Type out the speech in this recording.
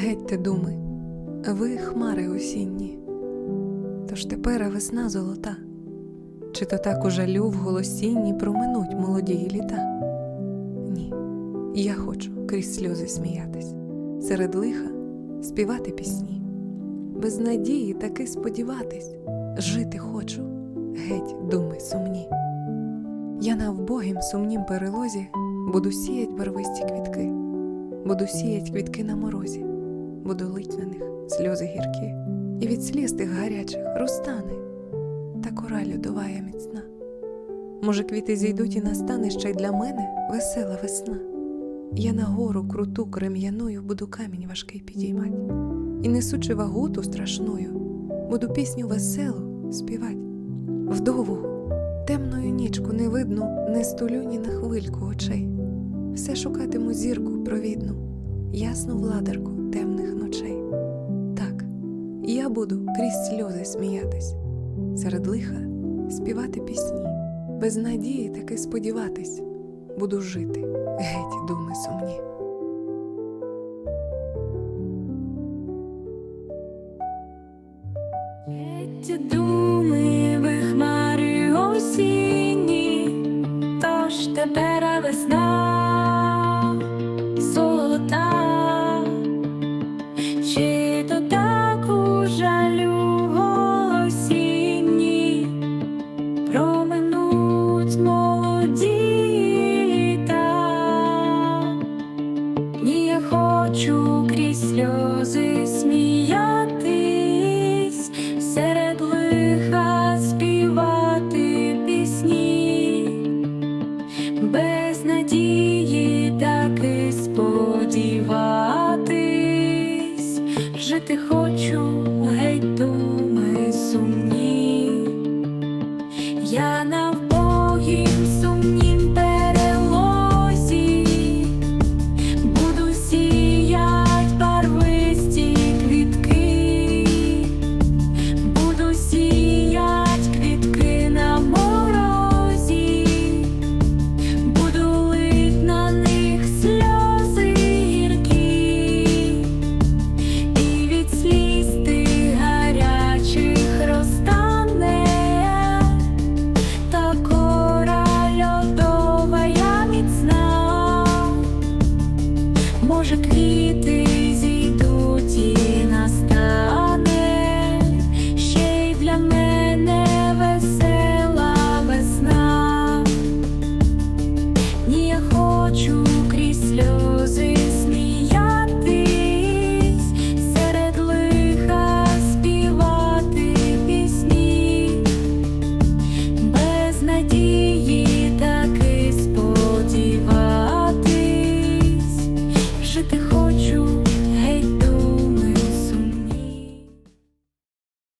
Гетьте думи, ви хмари осінні, тож тепер весна золота, чи то так у жалю в голосінні проминуть молодії літа? Ні, я хочу крізь сльози сміятись, серед лиха співати пісні, без надії таки сподіватись, жити хочу, геть думи сумні. Я на вбогім сумнім перелозі буду сіять барвисті квітки, буду сіять квітки на морозі, буду лить на них сльози гіркі, і від сліз тих гарячих розтане, та кора льодовая міцна. Може, квіти зійдуть і настане ще й для мене весела весна. Я на гору круту крем'яною буду камінь важкий підіймать, і несучи вагу ту страшною, буду пісню веселу співать. Вдову, темною нічку не видно, не стулю ні на хвильку очей. Все шукатиму зірку провідну, ясну владарку темних ночей. Так, я буду крізь сльози сміятись, серед лиха співати пісні, без надії таки сподіватись, буду жити, геть думи сумні. Ті думи ви хмари осінні, тож тепер весна Ні, я хочу крізь сльози сміятись,